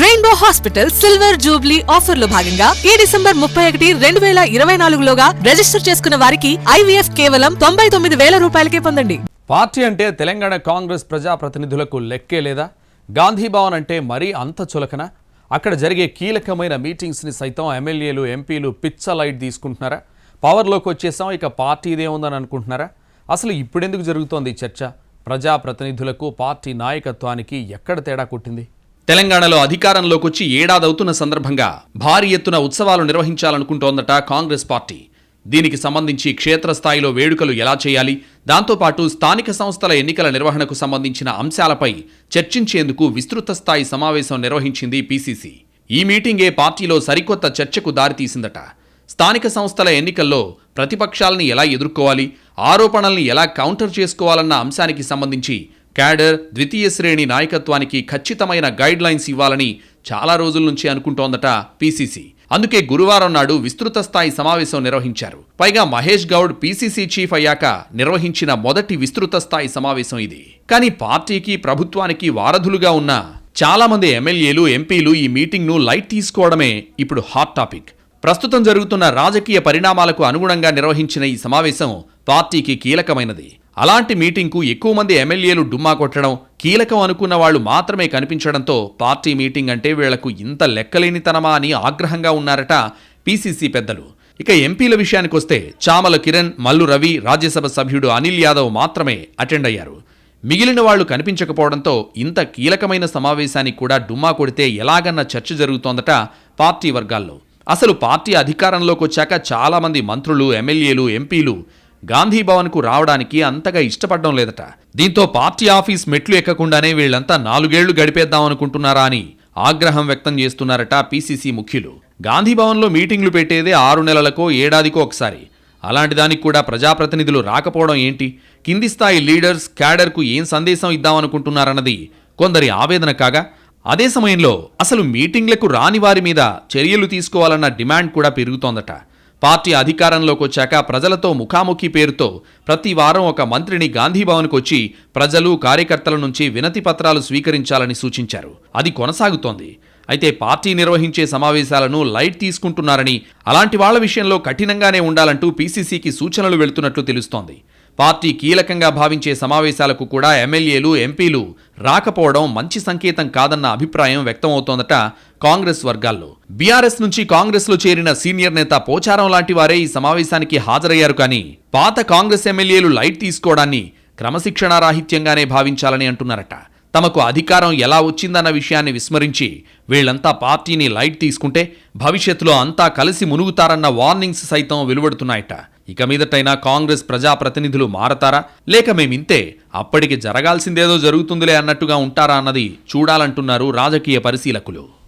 Rainbow hospital silver Jubilee ఆఫర్లో భాగంగా ఈ డిసెంబర్ ముప్పై ఒకటి రెండు వేల ఇరవై నాలుగులోగా రిజిస్టర్ చేసుకున్న వారికి ఐవీఎఫ్ కేవలం తొంభై తొమ్మిది వేల రూపాయలకే పొందండి. పార్టీ అంటే తెలంగాణ కాంగ్రెస్ ప్రజాప్రతినిధులకు లెక్కే లేదా? గాంధీ భవన్ అంటే మరీ అంత చులకన? అక్కడ జరిగే కీలకమైన మీటింగ్స్ని సైతం ఎమ్మెల్యేలు ఎంపీలు పిచ్చ లైట్ తీసుకుంటున్నారా? పవర్లోకి వచ్చేసాం ఇక పార్టీ ఇదేముందని అనుకుంటున్నారా? అసలు ఇప్పుడెందుకు జరుగుతోంది ఈ చర్చ? ప్రజాప్రతినిధులకు పార్టీ నాయకత్వానికి ఎక్కడ తేడా కొట్టింది? తెలంగాణలో అధికారంలోకి వచ్చి ఏడాదవుతున్న సందర్భంగా భారీ ఎత్తున ఉత్సవాలు నిర్వహించాలనుకుంటోందట కాంగ్రెస్ పార్టీ. దీనికి సంబంధించి క్షేత్రస్థాయిలో వేడుకలు ఎలా చేయాలి? దాంతోపాటు స్థానిక సంస్థల ఎన్నికల నిర్వహణకు సంబంధించిన అంశాలపై చర్చించేందుకు విస్తృత స్థాయి సమావేశం నిర్వహించింది పీసీసీ. ఈ మీటింగే పార్టీలో సరికొత్త చర్చకు దారితీసిందట. స్థానిక సంస్థల ఎన్నికల్లో ప్రతిపక్షాలని ఎలా ఎదుర్కోవాలి? ఆరోపణల్ని ఎలా కౌంటర్ చేసుకోవాలన్న అంశానికి సంబంధించి క్యాడర్ ద్వితీయ శ్రేణి నాయకత్వానికి ఖచ్చితమైన గైడ్ లైన్స్ ఇవ్వాలని చాలా రోజుల నుంచి అనుకుంటోందట పీసీసీ. అందుకే గురువారం నాడు విస్తృత స్థాయి సమావేశం నిర్వహించారు. పైగా మహేష్ గౌడ్ పీసీసీ చీఫ్ అయ్యాక నిర్వహించిన మొదటి విస్తృత స్థాయి సమావేశం ఇది. కానీ పార్టీకి ప్రభుత్వానికి వారధులుగా ఉన్న చాలా మంది ఎమ్మెల్యేలు ఎంపీలు ఈ మీటింగ్ను లైట్ తీసుకోవడమే ఇప్పుడు హాట్ టాపిక్. ప్రస్తుతం జరుగుతున్న రాజకీయ పరిణామాలకు అనుగుణంగా నిర్వహించిన ఈ సమావేశం పార్టీకి కీలకమైనది. అలాంటి మీటింగ్కు ఎక్కువ మంది ఎమ్మెల్యేలు డుమ్మా కొట్టడం కీలకం అనుకున్న వాళ్ళు మాత్రమే కనిపించడంతో పార్టీ మీటింగ్ అంటే వీళ్ళకు ఇంత లెక్కలేనితనమా అని ఆగ్రహంగా ఉన్నారట పీసీసీ పెద్దలు. ఇక ఎంపీల విషయానికొస్తే చామల కిరణ్ మల్లు రవి రాజ్యసభ సభ్యుడు అనిల్ యాదవ్ మాత్రమే అటెండ్ అయ్యారు. మిగిలిన వాళ్ళు కనిపించకపోవడంతో ఇంత కీలకమైన సమావేశానికి కూడా డుమ్మా కొడితే ఎలాగన్న చర్చ జరుగుతోందట పార్టీ వర్గాల్లో. అసలు పార్టీ అధికారంలోకి వచ్చాక చాలామంది మంత్రులు ఎమ్మెల్యేలు ఎంపీలు గాంధీ భవన్కు రావడానికి అంతగా ఇష్టపడడం లేదట. దీంతో పార్టీ ఆఫీస్ మెట్లు ఎక్కకుండానే వీళ్ళంతా నాలుగేళ్ళు గడిపేద్దాం అనుకుంటున్నారా అని ఆగ్రహం వ్యక్తం చేస్తున్నారట పీసీసీ ముఖ్యులు. గాంధీ భవన్లో మీటింగ్లు పెట్టేదే ఆరు నెలలకో ఏడాదికో ఒకసారి. అలాంటి దానికి కూడా ప్రజాప్రతినిధులు రాకపోవడం ఏంటి? కింది స్థాయి లీడర్స్ క్యాడర్కు ఏం సందేశం ఇద్దామనుకుంటున్నారన్నది కొందరి ఆవేదన కాగా అదే సమయంలో అసలు మీటింగ్లకు రాని వారి మీద చర్యలు తీసుకోవాలన్న డిమాండ్ కూడా పెరుగుతోందట. పార్టీ అధికారంలోకి వచ్చాక ప్రజలతో ముఖాముఖి పేరుతో ప్రతి వారం ఒక మంత్రిని గాంధీభవన్కు వచ్చి ప్రజలు కార్యకర్తల నుంచి వినతి పత్రాలు స్వీకరించాలని సూచించారు. అది కొనసాగుతోంది. అయితే పార్టీ నిర్వహించే సమావేశాలను లైట్ తీసుకుంటున్నారని అలాంటి వాళ్ళ విషయంలో కఠినంగానే ఉండాలంటూ పీసీసీకి సూచనలు వెళుతున్నట్లు తెలుస్తోంది. పార్టీ కీలకంగా భావించే సమావేశాలకు కూడా ఎమ్మెల్యేలు ఎంపీలు రాకపోవడం మంచి సంకేతం కాదన్న అభిప్రాయం వ్యక్తమవుతోందట కాంగ్రెస్ వర్గాల్లో. బీఆర్ఎస్ నుంచి కాంగ్రెస్లో చేరిన సీనియర్ నేత పోచారం లాంటి వారే ఈ సమావేశానికి హాజరయ్యారు కానీ పాత కాంగ్రెస్ ఎమ్మెల్యేలు లైట్ తీసుకోవడాన్ని క్రమశిక్షణారాహిత్యంగానే భావించాలని అంటున్నారట. తమకు అధికారం ఎలా వచ్చిందన్న విషయాన్ని విస్మరించి వీళ్ళంతా పార్టీని లైట్ తీసుకుంటే భవిష్యత్తులో అంతా కలిసి మునుగుతారన్న వార్నింగ్స్ సైతం వెలువడుతున్నాయట. ఇక మీదటైనా కాంగ్రెస్ ప్రజాప్రతినిధులు మారతారా? లేక మేమింతే అప్పటికి జరగాల్సిందేదో జరుగుతుందిలే అన్నట్టుగా ఉంటారా అన్నది చూడాలంటున్నారు రాజకీయ పరిశీలకులు.